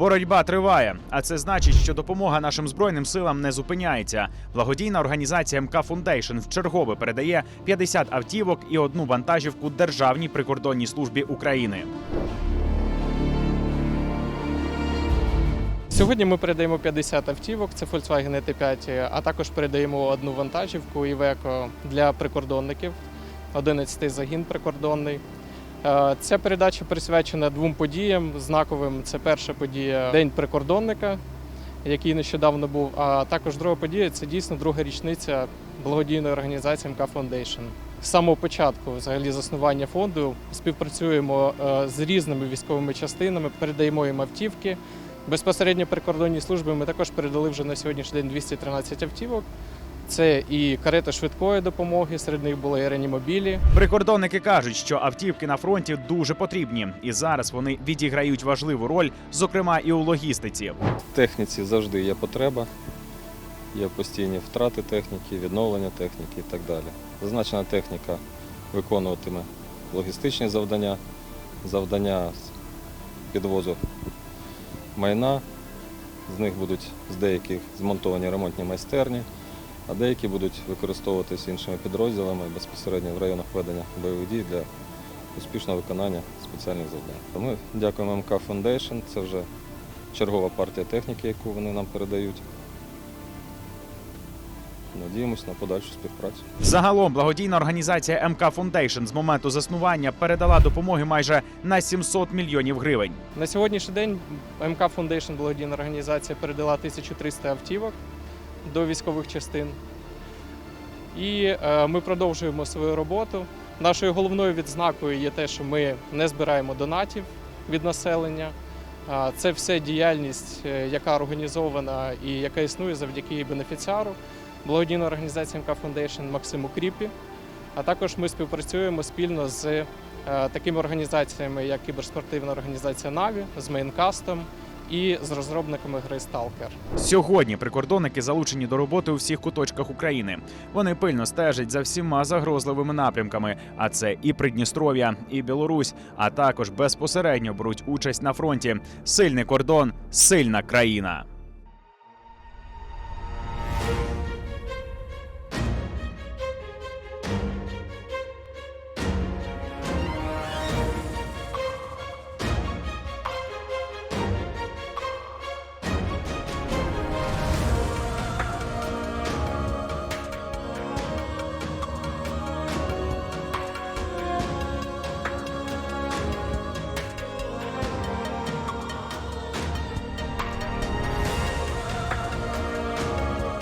Боротьба триває, а це значить, що допомога нашим збройним силам не зупиняється. Благодійна організація МК Фундейшн вчергове передає 50 автівок і одну вантажівку Державній прикордонній службі України. Сьогодні ми передаємо 50 автівок, це Volkswagen ET5, а також передаємо одну вантажівку Iveco для прикордонників, 11 загін прикордонний. Е, Ця передача присвячена двом подіям знаковим. Це перша подія День прикордонника, який нещодавно був. А також друга подія це дійсно друга річниця благодійної організації МК Foundation. З самого початку, взагалі, заснування фонду співпрацюємо е, з різними військовими частинами, передаємо їм автівки. Безпосередньо прикордонній службі ми також передали вже на сьогоднішній день 213 автівок. Це і карета швидкої допомоги, серед них були і реанімобілі. Прикордонники кажуть, що автівки на фронті дуже потрібні, і зараз вони відіграють важливу роль, зокрема і у логістиці. В техніці завжди є потреба, є постійні втрати техніки, відновлення техніки і так далі. Зазначена техніка виконуватиме логістичні завдання, завдання з підвозу майна. З них будуть з деяких змонтовані ремонтні майстерні, а деякі будуть використовуватися іншими підрозділами безпосередньо в районах ведення бойових дій для успішного виконання спеціальних завдань. Ми дякуємо МК Foundation, це вже чергова партія техніки, яку вони нам передають. Надіємось на подальшу співпрацю. Загалом благодійна організація МК Фундейшн з моменту заснування передала допомоги майже на 700 мільйонів гривень. На сьогоднішній день МК Foundation, благодійна організація, передала 1300 автівок до військових частин. І е, ми продовжуємо свою роботу. Нашою головною відзнакою є те, що ми не збираємо донатів від населення. Це все діяльність, е, яка організована і яка існує завдяки бенефіціару, благодійної організації МК Foundation Максиму Кріпі. А також ми співпрацюємо спільно з е, такими організаціями, як кіберспортивна організація Наві, з Мейнкастом і з розробниками гри Stalker. Сьогодні прикордонники залучені до роботи у всіх куточках України. Вони пильно стежать за всіма загрозливими напрямками. А це і Придністров'я, і Білорусь, а також безпосередньо беруть участь на фронті. Сильний кордон, сильна країна.